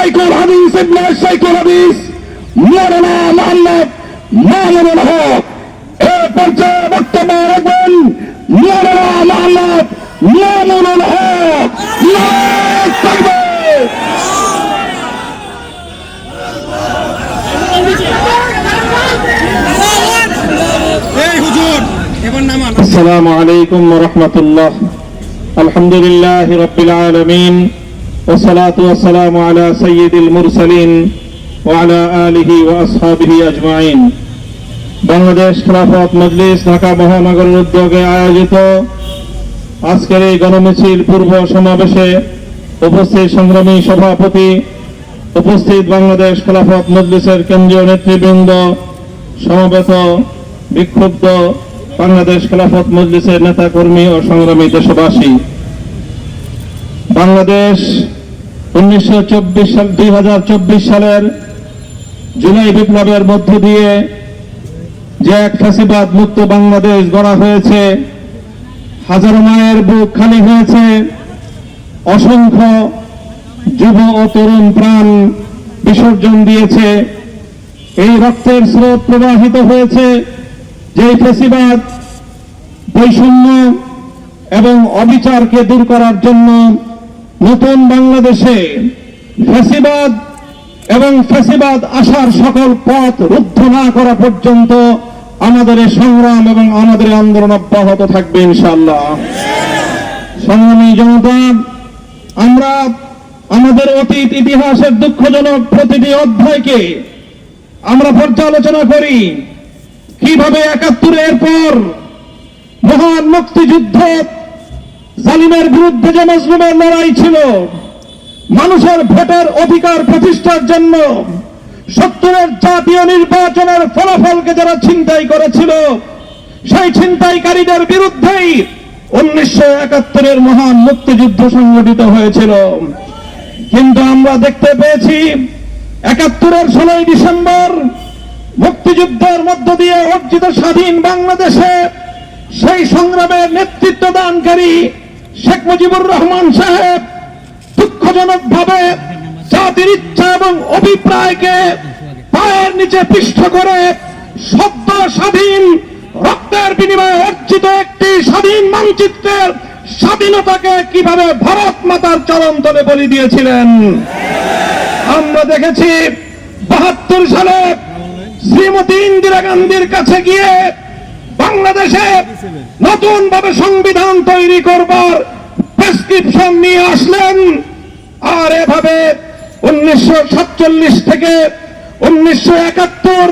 শাইকুল হাদিস ইবনে শাইকুল হাদিস মৌলানা মোহাম্মদ মামুনুল হক এ পর্যায়ে বক্তব্য রাখবেন মৌলানা মোহাম্মদ মামুনুল হক নারায়ে তাকবীর এই হুজুর এবার নামান السلام عليكم ورحمة الله الحمد لله رب العالمين والصلاة والسلام على سيد المرسلين وعلى آله وأصحابه أجمعين বাংলাদেশ খেলাফত মজলিস ঢাকা মহানগরের উদ্যোগে আয়োজিত আজকের এই গণমিছিল পূর্ব সমাবেশে উপস্থিত সংগ্রামী সভাপতি উপস্থিত বাংলাদেশ খেলাফত মজলিসের কেন্দ্রীয় নেতৃবৃন্দ সমবেত বিক্ষুব্ধ বাংলাদেশ খেলাফত মজলিসের নেতাকর্মী ও সংগ্রামী দেশবাসী বাংলাদেশ উনিশশো চব্বিশ সাল সালের জুলাই বিপ্লবের মধ্য দিয়ে যে এক ফ্যাসিবাদ মুক্ত বাংলাদেশ গড়া হয়েছে, হাজারো মায়ের বুক খালি হয়েছে, অসংখ্য যুব ও তরুণ প্রাণ বিসর্জন দিয়েছে, এই রক্তের স্রোত প্রবাহিত হয়েছে যে ফেসিবাদ বৈষম্য এবং অবিচারকে দূর করার জন্য নতুন বাংলাদেশে ফেসিবাদ এবং ফেসিবাদ আসার সকল পথ রুদ্ধ না করা পর্যন্ত আমাদের সংগ্রাম এবং আমাদের আন্দোলন অব্যাহত থাকবে ইনশাল্লাহ সংগ্রামী জনতা, আমরা আমাদের অতীত ইতিহাসের দুঃখজনক প্রতিটি অধ্যায়কে আমরা পর্যালোচনা করি। কীভাবে একাত্তরের পর মহান মুক্তিযুদ্ধ জালিমের বিরুদ্ধে যে মজলুমের লড়াই ছিল, মানুষের ভোটের অধিকার প্রতিষ্ঠার জন্য সত্তরের জাতীয় নির্বাচনের ফলাফলকে যারা ছিনতাই করেছিল, সেই ছিনতাইকারীদের বিরুদ্ধেই উনিশশো একাত্তরের মহান মুক্তিযুদ্ধ সংগঠিত হয়েছিল। কিন্তু আমরা দেখতে পেয়েছি, একাত্তরের ষোলোই ডিসেম্বর মুক্তিযুদ্ধের মধ্য দিয়ে অর্জিত স্বাধীন বাংলাদেশে সেই সংগ্রামের নেতৃত্ব দানকারী শেখ মুজিবুর রহমান সাহেব দুঃখজনক ভাবে জাতির ইচ্ছা এবং অভিপ্রায়কে পায়ের নিচে পৃষ্ঠ করে সদ্য স্বাধীন রক্তের বিনিময়ে অর্জিত একটি স্বাধীন মানচিত্রের স্বাধীনতাকে কীভাবে ভারত মাতার চরম তলে বলি দিয়েছিলেন? আমরা দেখেছি বাহাত্তর সালে শ্রীমতী ইন্দিরা গান্ধীর কাছে গিয়ে বাংলাদেশে নতুন ভাবে সংবিধান তৈরি করবার প্রেসক্রিপশন নিয়ে আসলেন। আর এভাবে উনিশশো সাতচল্লিশ থেকে উনিশশো একাত্তর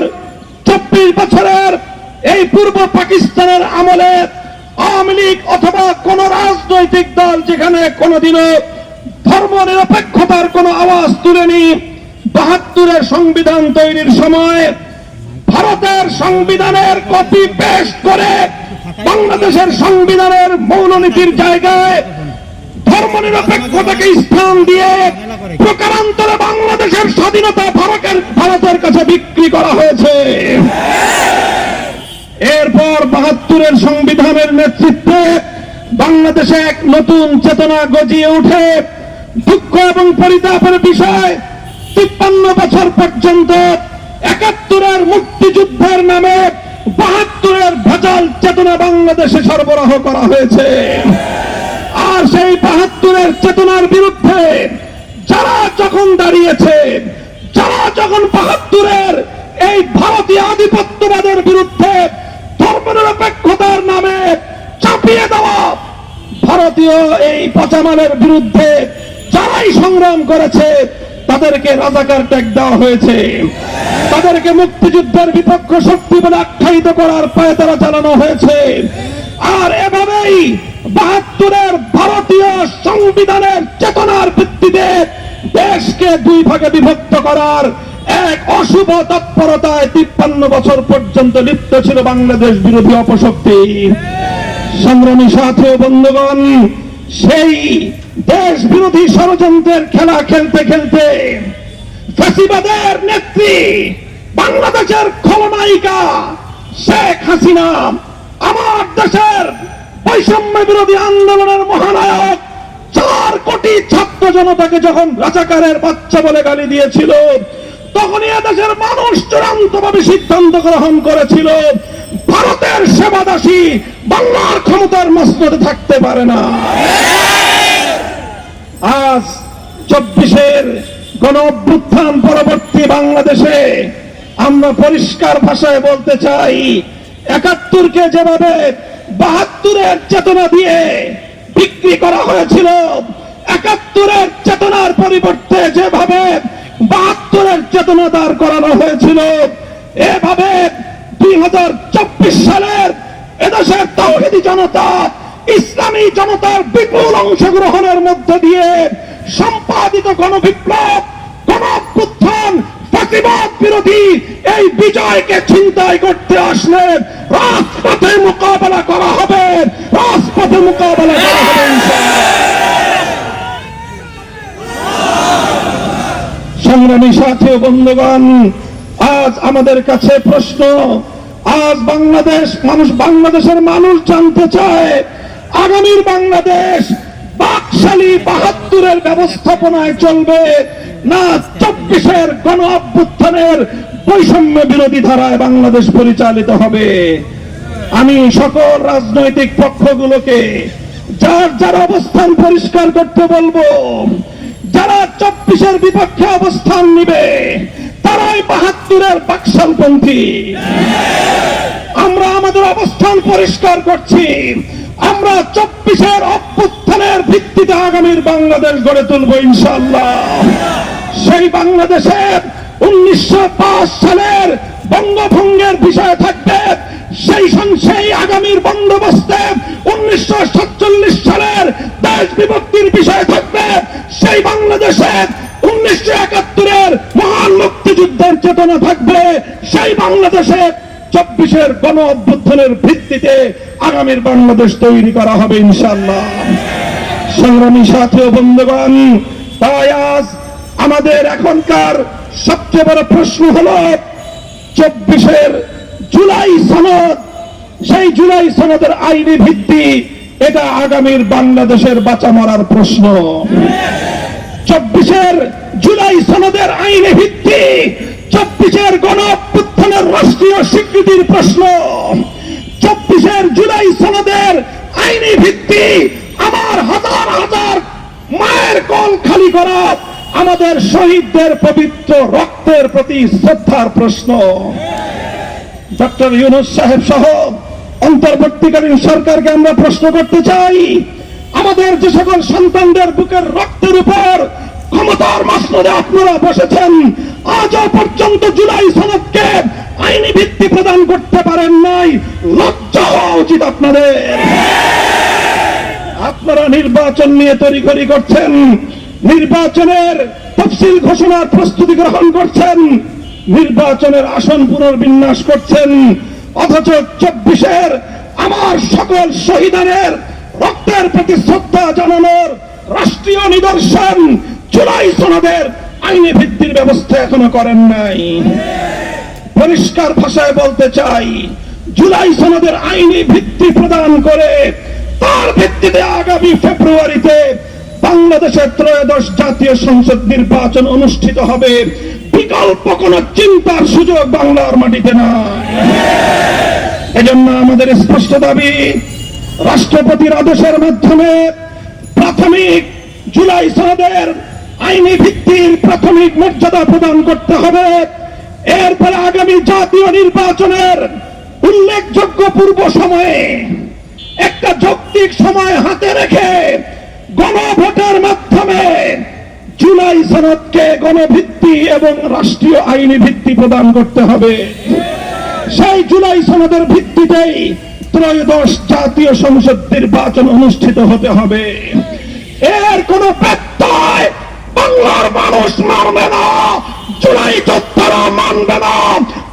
চব্বিশ বছরের এই পূর্ব পাকিস্তানের আমলে আওয়ামী লীগ অথবা কোন রাজনৈতিক দল যেখানে কোনোদিনও ধর্ম নিরপেক্ষতার কোনো আওয়াজ তুলেনি, বাহাত্তরের সংবিধান তৈরির সময় ভারতের সংবিধানের কপি পেস্ট করে বাংলাদেশের সংবিধানের মৌলনীতির জায়গায় ধর্ম নিরপেক্ষতাকে স্থান দিয়ে প্রকারান্তরে বাংলাদেশের স্বাধীনতা ভারতের ভারতের কাছে বিক্রি করা হয়েছে। এরপর বাহাত্তরের সংবিধানের নেতৃত্বে বাংলাদেশে এক নতুন চেতনা গজিয়ে ওঠে। দুঃখ এবং পরিতাপের বিষয় তিপ্পান্ন বছর পর্যন্ত একাত্তরের মুক্তিযুদ্ধের নামে বাহাত্তরের ভেজাল চেতনা বাংলাদেশে সরবরাহ করা হয়েছে। আর সেই বাহাত্তরের চেতনার বিরুদ্ধে যারা যখন দাঁড়িয়েছে, যারা যখন বাহাত্তরের এই ভারতীয় আধিপত্যবাদের বিরুদ্ধে ধর্মনিরপেক্ষতার নামে চাপিয়ে দেওয়া ভারতীয় এই পচামানের বিরুদ্ধে যারাই সংগ্রাম করেছে, তাদেরকে রাজাকার ট্যাগ দেওয়া হয়েছে। তাদেরকে মুক্তিযুদ্ধের বিপক্ষ শক্তি বলে আখ্যায়িত করার পায়তারা চালানো হয়েছে। আর এভাবেই বাহাত্তরের ভারতীয় সংবিধানের চেতনার ভিত্তিতে দেশকে দুই ভাগে বিভক্ত করার এক অশুভ তৎপরতায় তিপ্পান্ন বছর পর্যন্ত লিপ্ত ছিল বাংলাদেশ বিরোধী অপশক্তি। সংগ্রামী সাথী বন্ধুগণ, সেই দেশ বিরোধী ষড়যন্ত্রের খেলা খেলতে খেলতে ফ্যাসিবাদের নেত্রী বাংলাদেশের খলনায়িকা শেখ হাসিনা, আমার দেশের বৈষম্য বিরোধী আন্দোলনের মহানায়ক চার কোটি ছাত্র জনতাকে যখন রাজাকারের বাচ্চা বলে গালি দিয়েছিল, তখনই এদেশের মানুষ চূড়ান্ত ভাবে সিদ্ধান্ত গ্রহণ করেছিল, ভারতের সেবাদাসী বাংলার ক্ষমতার মসনদে থাকতে পারে না। আজ চব্বিশের গণ অভ্যুত্থান পরবর্তী বাংলাদেশে আমরা পরিষ্কার ভাষায় বলতে চাই, একাত্তরকে যেভাবে বাহাত্তরের চেতনা দিয়ে বিক্রি করা হয়েছিল, একাত্তরের চেতনার পরিবর্তে যেভাবে বাহাত্তরের চেতনা দাঁড় করানো হয়েছিল, এভাবে দুই হাজার চব্বিশ সালের এদেশের তৌহিদি জনতা, ইসলামী জনতার বিপুল অংশগ্রহণের মধ্য দিয়ে সম্পাদিত গণবিপ্লব গণ ফাঁসিবাদ বিরোধী এই বিজয়কে চিন্তায় করতে আসলে রাজপথে মোকাবেলা করা হবে। রাজপথে মোকাবেলা করা হবে সংগ্রামী সাথী বন্ধুগণ, আজ আমাদের কাছে প্রশ্ন, আজ বাংলাদেশ, মানুষ বাংলাদেশের মানুষ জানতে চায়, আগামীর বাংলাদেশ বাকশালী বাহাত্তরের ব্যবস্থাপনায় চলবে না, চব্বিশের গণ অভ্যুত্থানের বৈষম্য বিরোধী ধারায় বাংলাদেশ পরিচালিত হবে। আমি সকল রাজনৈতিক পক্ষগুলোকে যার যার অবস্থান পরিষ্কার করতে বলব, যারা চব্বিশের বিপক্ষে অবস্থান নিবে, তারাই বাহাত্তরের বাকশালপন্থী। আমরা আমাদের অবস্থান পরিষ্কার করছি। আমরা চব্বিশের অভ্যুত্থানের ভিত্তিতে আগামীর বাংলাদেশ গড়ে তুলব ইনশাল্লাহ সেই বাংলাদেশের উনিশশো পাঁচ সালের বঙ্গভঙ্গের বিষয় থাকবে। সেই সেই আগামীর বন্দোবস্তে উনিশশো সাতচল্লিশ সালের দেশ বিভক্তির বিষয় থাকবে। সেই বাংলাদেশে উনিশশো একাত্তরের মহান মুক্তিযুদ্ধের চেতনা থাকবে। সেই বাংলাদেশে চব্বিশের গণ অভ্যুত্থানের ভিত্তিতে আগামীর বাংলাদেশ তৈরি করা হবে ইনশাল্লাহ সংগ্রামী সাথী বন্ধুগণ, তাই আজ আমাদের এখনকার সবচেয়ে বড় প্রশ্ন হলো, চব্বিশের জুলাই সনদ, সেই জুলাই সনদের আইনি ভিত্তি, এটা আগামীর বাংলাদেশের বাঁচা মরার প্রশ্ন। চব্বিশের জুলাই সনদের আইনি ভিত্তি, চব্বিশের গণ রাষ্ট্রীয় স্বীকৃতির প্রশ্ন। চব্বিশের জুলাই সনদের আইনি ভিত্তি আমার হাজার হাজার মায়ের কল খালি করা আমাদের শহীদদের পবিত্র রক্তের প্রতি শ্রদ্ধার প্রশ্ন। ডক্টর ইউনুস সাহেব সহ অন্তর্বর্তীকালীন সরকারকে আমরা প্রশ্ন করতে চাই, আমাদের যে সকল সন্তানদের বুকের রক্তের উপর ক্ষমতার মাসনদে আপনারা বসেছেন আজও পর্যন্ত জুলাই সনদকে আইনি ভিত্তি প্রদান করতে পারেন নাই। লজ্জা হওয়া উচিত আপনাদের। আপনারা নির্বাচন নিয়ে তৈরি করছেন, নির্বাচনের তফসিল ঘোষণার প্রস্তুতি গ্রহণ করছেন, নির্বাচনের আসন পুনর্বিন্যাস করছেন, অথচ চব্বিশের আমার সকল শহীদানের রক্তের প্রতি শ্রদ্ধা জানানোর রাষ্ট্রীয় নিদর্শন জুলাই সনদের আইনি ভিত্তির ব্যবস্থা এখনও করেন নাই। পরিষ্কার ভাষায় বলতে চাই, জুলাই সনদের আইনি ভিত্তি প্রদান করে তার ভিত্তিতে আগামী ফেব্রুয়ারিতে বাংলাদেশের ত্রয়োদশ জাতীয় সংসদ নির্বাচন অনুষ্ঠিত হবে। বিকল্প কোন চিন্তার সুযোগ বাংলার মাটিতে না এজন্য আমাদের স্পষ্ট দাবি, রাষ্ট্রপতির আদেশের মাধ্যমে প্রাথমিক জুলাই সনদের আইনি ভিত্তির প্রাথমিক মর্যাদা প্রদান করতে হবে। এরপরে আগামী জাতীয় নির্বাচনের উল্লেখযোগ্য পূর্ব সময়ে একটা যৌক্তিক সময় হাতে রেখে গণভোটের মাধ্যমে জুলাই সনদকে গণভিত্তি এবং রাষ্ট্রীয় আইনি ভিত্তি প্রদান করতে হবে। সেই জুলাই সনদের ভিত্তিতেই ত্রয়োদশ জাতীয় সংসদ নির্বাচন অনুষ্ঠিত হতে হবে। এর কোন বাংলার মানুষ মানবে না, জুলাই যোদ্ধারা মানবে না,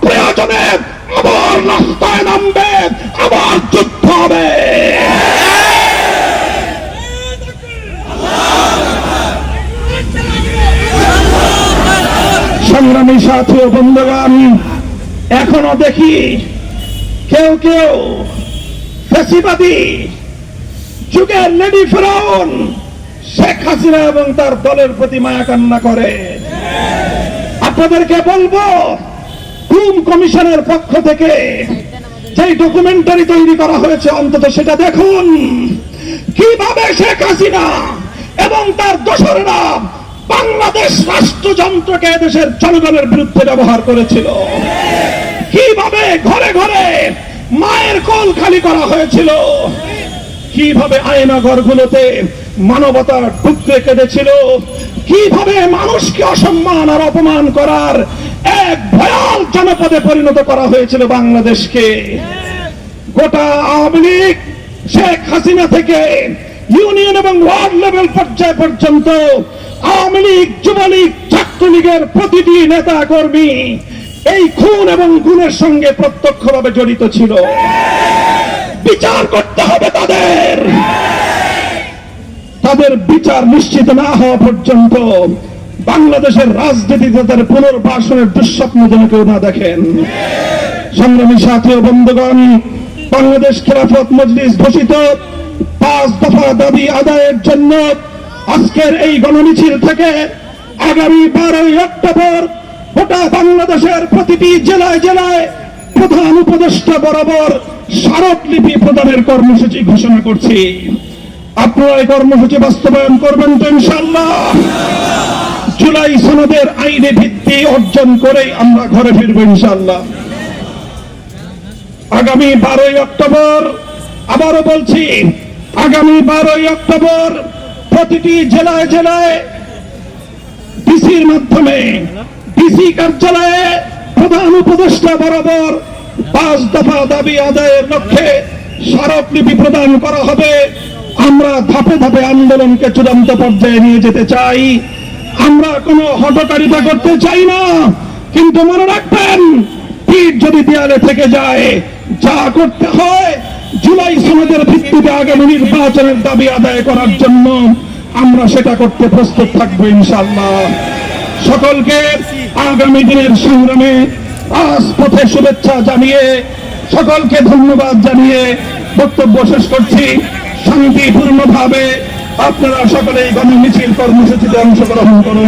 প্রয়োজনে আবার রাস্তায় নামবে, আবার যুদ্ধ হবে। সংগ্রামী সাথী ও বন্ধুগণ, এখনও দেখি কেউ কেউ ফেসিবাদী যুগের লেডি ফেরাউন শেখ হাসিনা এবং তার দলের প্রতি মায়া কান্না করে। আপনাদেরকে বলব গুম কমিশনের পক্ষ থেকে যে ডকুমেন্টারি তৈরি করা হয়েছে, অন্তত সেটা দেখুন। কীভাবে শেখ হাসিনা এবং তার দোসরেরা বাংলাদেশ রাষ্ট্রযন্ত্রকে দেশের জনগণের বিরুদ্ধে ব্যবহার করেছিল। কীভাবে ঘরে ঘরে মায়ের কোল খালি করা হয়েছিল। কীভাবে আয়না ঘরগুলোতে মানবতার টুকরে কেঁদেছিল? কীভাবে মানুষকে অসম্মান আর অপমান করার এক ভয়াল জনপদে পরিণত করা হয়েছিল বাংলাদেশকে? গোটা আওয়ামী লীগ, শেখ হাসিনা থেকে ইউনিয়ন এবং ওয়ার্ড লেভেল পর্যায় পর্যন্ত আওয়ামী লীগ, যুবলীগ, ছাত্রলীগের প্রতিটি নেতা কর্মী এই খুন এবং গুণের সঙ্গে প্রত্যক্ষভাবে জড়িত ছিল। বিচার করতে হবে তাদের। তাদের বিচার নিশ্চিত না হওয়া পর্যন্ত বাংলাদেশের রাজনীতি তাদের পুনর্বাসনের দুঃস্বপ্ন যেন কেউ না দেখেন। সংগ্রামী সাথী ও বন্ধুগণ, বাংলাদেশ খেলাফত মজলিস ঘোষিত পাঁচ দফা দাবি আদায়ের জন্য আজকের এই গণমিছিল থেকে আগামী বারোই অক্টোবর গোটা বাংলাদেশের প্রতিটি জেলায় জেলায় প্রধান উপদেষ্টা বরাবর স্মারকলিপি প্রদানের কর্মসূচি ঘোষণা করছি। আপনারা এই কর্মসূচি বাস্তবায়ন করবেন তো ইনশাল্লাহ জুলাই সনদের আইনে ভিত্তি অর্জন করেই আমরা ঘরে ফিরবো ইনশাল্লাহ আগামী বারোই অক্টোবর আবারও বলছি, আগামী বারোই অক্টোবর প্রতিটি জেলায় জেলায় ডিসির মাধ্যমে ডিসি কার্যালয়ে প্রধান উপদেষ্টা বরাবর পাঁচ দফা দাবি আদায়ের লক্ষ্যে স্মারকলিপি প্রদান করা হবে। আমরা ধাপে ধাপে আন্দোলনকে চূড়ান্ত পর্যায়ে নিয়ে যেতে চাই। আমরা কোনো হটকারিতা করতে চাই না। কিন্তু মনে রাখবেন পিঠ যদি দেয়ালে থেকে যায়, যা করতে হয় জুলাই সনদের ভিত্তিতে আগামী নির্বাচনের দাবি আদায় করার জন্য আমরা সেটা করতে প্রস্তুত থাকব ইনশাল্লাহ সকলকে আগামী দিনের সংগ্রামে রাজপথে শুভেচ্ছা জানিয়ে সকলকে ধন্যবাদ জানিয়ে বক্তব্য শেষ করছি। শান্তিপূর্ণভাবে আপনারা সকলেই গণ মিছিল কর্মসূচিতে অংশগ্রহণ করুন।